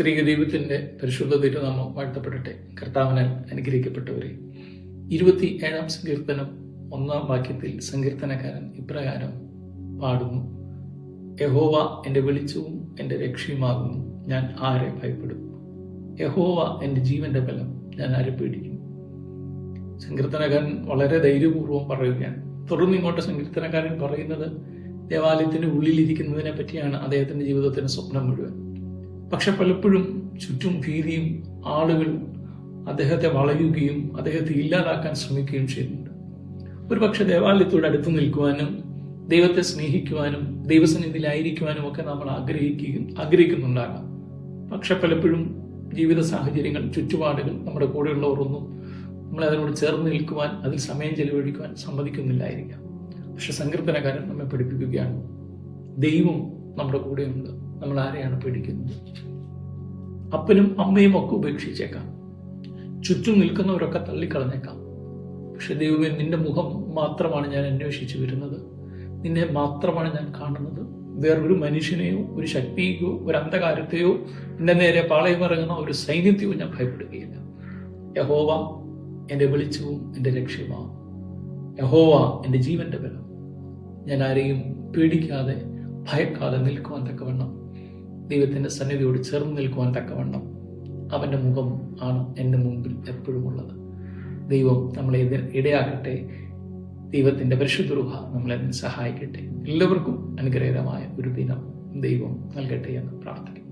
ത്രിക ദൈവത്തിന്റെ പരിശുദ്ധ തിരുനാമം വാഴ്ത്തപ്പെടട്ടെ. കർത്താവിനാൽ അനുഗ്രഹിക്കപ്പെട്ടവരെ. ഇരുപത്തി ഏഴാം സങ്കീർത്തനം ഒന്നാം വാക്യത്തിൽ സങ്കീർത്തനക്കാരൻ ഇപ്രകാരം പാടുന്നു. യഹോവ എന്റെ വെളിച്ചവും എന്റെ രക്ഷയുമാകുന്നു. ഞാൻ ആരെ ഭയപ്പെടും? യഹോവ എന്റെ ജീവന്റെ ബലം. ഞാൻ ആരെ പേടിക്കും? സങ്കീർത്തനക്കാരൻ വളരെ ധൈര്യപൂർവം പറയുകയാണ്. തുടർന്ന് ഇങ്ങോട്ട് സങ്കീർത്തനക്കാരൻ പറയുന്നത് ദേവാലയത്തിന്റെ ഉള്ളിലിരിക്കുന്നതിനെ പറ്റിയാണ് അദ്ദേഹത്തിന്റെ ജീവിതത്തിന് സ്വപ്നം മുഴുവൻ. പക്ഷെ പലപ്പോഴും ചുറ്റും ഭീതിയും ആളുകൾ അദ്ദേഹത്തെ വളയുകയും അദ്ദേഹത്തെ ഇല്ലാതാക്കാൻ ശ്രമിക്കുകയും ചെയ്യുന്നുണ്ട്. ഒരുപക്ഷെ ദേവാലയത്തോട് അടുത്ത് നിൽക്കുവാനും ദൈവത്തെ സ്നേഹിക്കുവാനും ദൈവസന്നിധിയിലായിരിക്കുവാനും ഒക്കെ നമ്മൾ ആഗ്രഹിക്കുകയും ആഗ്രഹിക്കുന്നുണ്ടാകാം. പക്ഷെ പലപ്പോഴും ജീവിത സാഹചര്യങ്ങൾ ചുറ്റുപാടുകൾ നമ്മുടെ കൂടെയുള്ളവരൊന്നും നമ്മളെ അതിനോട് ചേർന്ന് നിൽക്കുവാൻ അതിൽ സമയം ചെലവഴിക്കുവാൻ സമ്മതിക്കുന്നില്ലായിരിക്കാം. പക്ഷെ സങ്കീർത്തനക്കാരൻ നമ്മെ പഠിപ്പിക്കുകയാണ് ദൈവം നമ്മുടെ കൂടെയുണ്ട്. നമ്മൾ ആരെയാണ് പേടിക്കുന്നത്? അപ്പനും അമ്മയും ഒക്കെ ഉപേക്ഷിച്ചേക്കാം. ചുറ്റും നിൽക്കുന്നവരൊക്കെ തള്ളിക്കളഞ്ഞേക്കാം. പക്ഷെ ദൈവമേ നിന്റെ മുഖം മാത്രമാണ് ഞാൻ അന്വേഷിച്ചു വരുന്നത്. നിന്നെ മാത്രമാണ് ഞാൻ കാണുന്നത്. വേറൊരു മനുഷ്യനെയോ ഒരു ശക്തിയോ ഒരു അന്ധകാരത്തെയോ എന്റെ നേരെ പാളയമിറങ്ങുന്ന ഒരു സൈന്യത്തെയോ ഞാൻ ഭയപ്പെടുകയില്ല. യഹോവ എന്റെ വെളിച്ചവും എന്റെ ലക്ഷ്യമാവും യഹോവ എന്റെ ജീവന്റെ ബലം. ഞാൻ ആരെയും പേടിക്കാതെ ഭയക്കാതെ നിൽക്കുവാൻ തക്കവണ്ണം ദൈവത്തിന്റെ സന്നിധിയോട് ചേർന്ന് നിൽക്കുവാൻ തക്കവണ്ണം അവന്റെ മുഖം ആണ് എന്റെ മുമ്പിൽ എപ്പോഴും ഉള്ളത്. ദൈവം നമ്മളെ ഇടയാക്കട്ടെ ദൈവത്തിന്റെ പരിശുദ്ധ രൂപ നമ്മളെ സഹായിക്കട്ടെ. എല്ലാവർക്കും അനുഗ്രഹകരമായ ഒരു ദിനം ദൈവം നൽകട്ടെ എന്ന് പ്രാർത്ഥിക്കുന്നു.